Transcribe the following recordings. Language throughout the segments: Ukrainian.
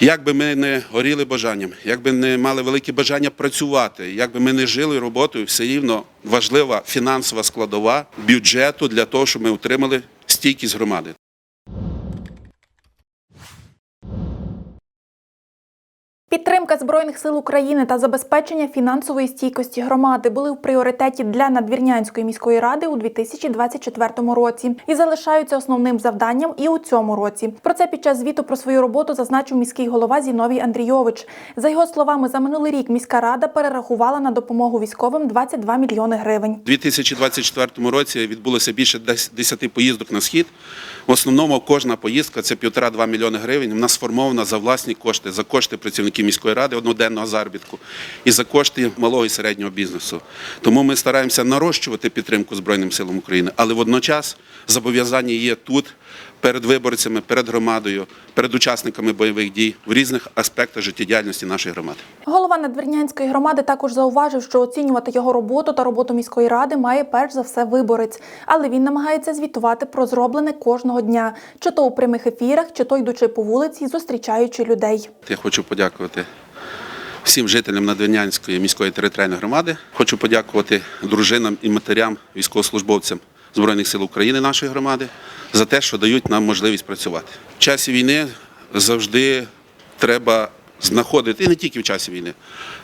Як би ми не горіли бажанням, як би не мали велике бажання працювати, як би ми не жили роботою, все рівно важлива фінансова складова бюджету для того, щоб ми отримали стійкість громади. Підтримка збройних сил України та забезпечення фінансової стійкості громади були в пріоритеті для Надвірнянської міської ради у 2024 році і залишаються основним завданням і у цьому році. Про це під час звіту про свою роботу зазначив міський голова Зіновій Андрійович. За його словами, за минулий рік міська рада перерахувала на допомогу військовим 22 мільйони гривень. У 2024 році відбулося більше 10 поїздок на схід. В основному кожна поїздка це 1,5-2 мільйони гривень. Вона сформована за власні кошти, за кошти працівників міської ради одноденного заробітку і за кошти малого і середнього бізнесу. Тому ми стараємося нарощувати підтримку Збройним силам України, але водночас зобов'язання є тут. Перед виборцями, перед громадою, перед учасниками бойових дій в різних аспектах життєдіяльності нашої громади. Голова Надвірнянської громади також зауважив, що оцінювати його роботу та роботу міської ради має перш за все виборець, але він намагається звітувати про зроблене кожного дня, чи то у прямих ефірах, чи то йдучи по вулиці, зустрічаючи людей. Я хочу подякувати всім жителям Надвірнянської міської територіальної громади. Хочу подякувати дружинам і матерям, військовослужбовцям Збройних сил України нашої громади за те, що дають нам можливість працювати. В часі війни завжди треба знаходити, і не тільки в часі війни,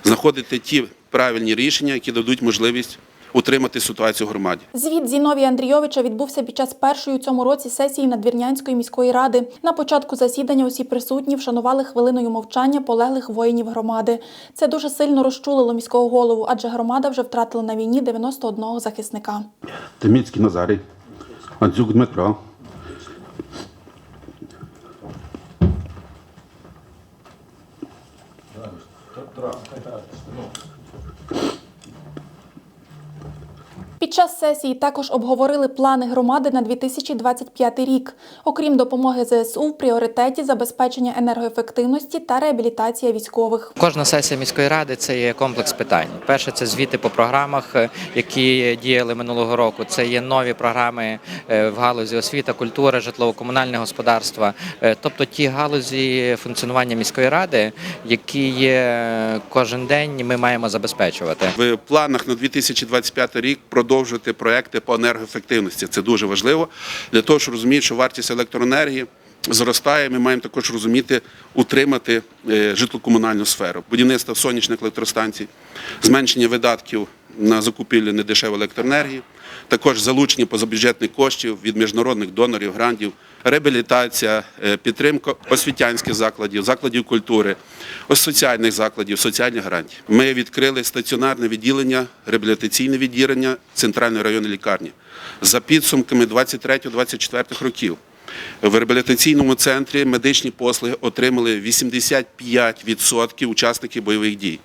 знаходити ті правильні рішення, які дадуть можливість утримати ситуацію в громаді. Звіт Зіновія Андрійовича відбувся під час першої у цьому році сесії Надвірнянської міської ради. На початку засідання усі присутні вшанували хвилиною мовчання полеглих воїнів громади. Це дуже сильно розчулило міського голову, адже громада вже втратила на війні 91 захисника. Тиміцький Назарій, Андзюк Дмитро. Травка. Під час сесії також обговорили плани громади на 2025 рік. Окрім допомоги ЗСУ, в пріоритеті забезпечення енергоефективності та реабілітація військових. Кожна сесія міської ради це є комплекс питань. Перше це звіти по програмах, е, які діяли минулого року. Це є нові програми е, в галузі освіта, культура, житлово-комунальне господарство, Е, тобто ті галузі функціонування міської ради, які є кожен день, ми маємо забезпечувати. В планах на 2025 рік продовжувати проекти по енергоефективності. Це дуже важливо для того, щоб розуміти, що вартість електроенергії зростає. Ми маємо також розуміти, утримати житло-комунальну сферу, будівництво сонячних електростанцій, зменшення видатків на закупівлю недешевої електроенергії, також залучення позабюджетних коштів від міжнародних донорів, грантів, реабілітація, е, підтримка освітянських закладів, закладів культури, соціальних закладів, соціальних гарантій. Ми відкрили стаціонарне відділення, реабілітаційне відділення центральної районної лікарні за підсумками 23-24 років. В реабілітаційному центрі медичні послуги отримали 85% учасників бойових дій.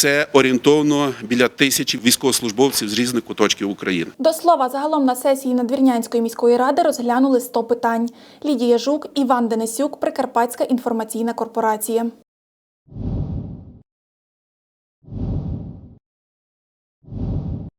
Це орієнтовно біля тисячі військовослужбовців з різних куточків України. До слова, загалом на сесії Надвірнянської міської ради розглянули 100 питань. Лідія Жук, Іван Денисюк, Прикарпатська інформаційна корпорація.